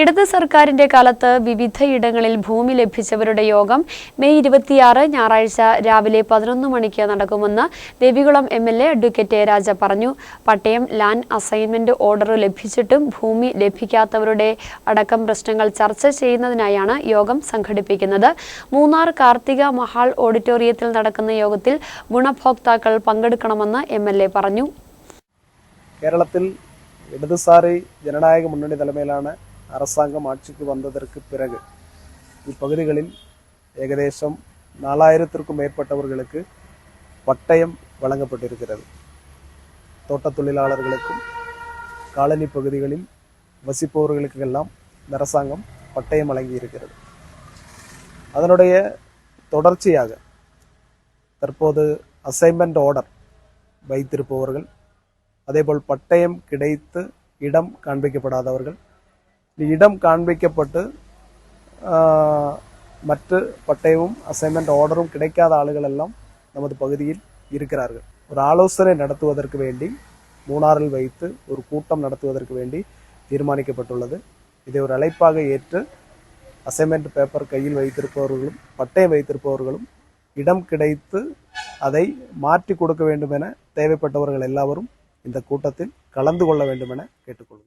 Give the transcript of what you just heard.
ഇടത് സർക്കാരിന്റെ കാലത്ത് വിവിധയിടങ്ങളിൽ ഭൂമി ലഭിച്ചവരുടെ യോഗം മെയ് ഇരുപത്തിയാറ് ഞായറാഴ്ച രാവിലെ പതിനൊന്ന് മണിക്ക് നടക്കുമെന്ന് Devikulam M L A advocate Raja പറഞ്ഞു. പട്ടയം ലാൻഡ് അസൈൻമെന്റ് ഓർഡർ ലഭിച്ചിട്ടും ഭൂമി ലഭിക്കാത്തവരുടെ അടക്കം പ്രശ്നങ്ങൾ ചർച്ച ചെയ്യുന്നതിനായാണ് യോഗം സംഘടിപ്പിക്കുന്നത്. മൂന്നാർ കാർത്തിക മഹാൾ ഓഡിറ്റോറിയത്തിൽ നടക്കുന്ന യോഗത്തിൽ ഗുണഭോക്താക്കൾ പങ്കെടുക്കണമെന്ന് എം പറഞ്ഞു. കേരളത്തിൽ ഇടതുസാറി ജനനായക മുന്നണി തലമേലാണ് அரசாங்கம் ஆட்சிக்கு வந்ததற்கு பிறகு இப்பகுதிகளில் ஏகதேசம் நாலாயிரத்திற்கும் மேற்பட்டவர்களுக்கு பட்டயம் வழங்கப்பட்டிருக்கிறது. தோட்டத் தொழிலாளர்களுக்கும் காலனி பகுதிகளில் வசிப்பவர்களுக்கெல்லாம் இந்த அரசாங்கம் பட்டயம் வழங்கி இருக்கிறது அதனுடைய தொடர்ச்சியாக தற்போது அசைன்மெண்ட் ஆர்டர் வைத்திருப்பவர்கள் அதேபோல் பட்டயம் கிடைத்து இடம் காண்பிக்கப்படாதவர்கள் இடம் காண்பிக்கப்பட்டு மற்ற பட்டயமும் அசைன்மெண்ட் ஆர்டரும் கிடைக்காத ஆளுகள் எல்லாம் நமது பகுதியில் இருக்கிறார்கள். ஒரு ஆலோசனை நடத்துவதற்கு வேண்டி மூணாறில் வைத்து ஒரு கூட்டம் நடத்துவதற்கு வேண்டி தீர்மானிக்கப்பட்டுள்ளது. இதை ஒரு அழைப்பாக ஏற்று அசைன்மெண்ட் பேப்பர் கையில் வைத்திருப்பவர்களும் பட்டயம் வைத்திருப்பவர்களும் இடம் கிடைத்து அதை மாற்றி கொடுக்க வேண்டும் என தேவைப்பட்டவர்கள் எல்லாரும் இந்த கூட்டத்தில் கலந்து கொள்ள வேண்டும் என கேட்டுக்கொள்கிறேன்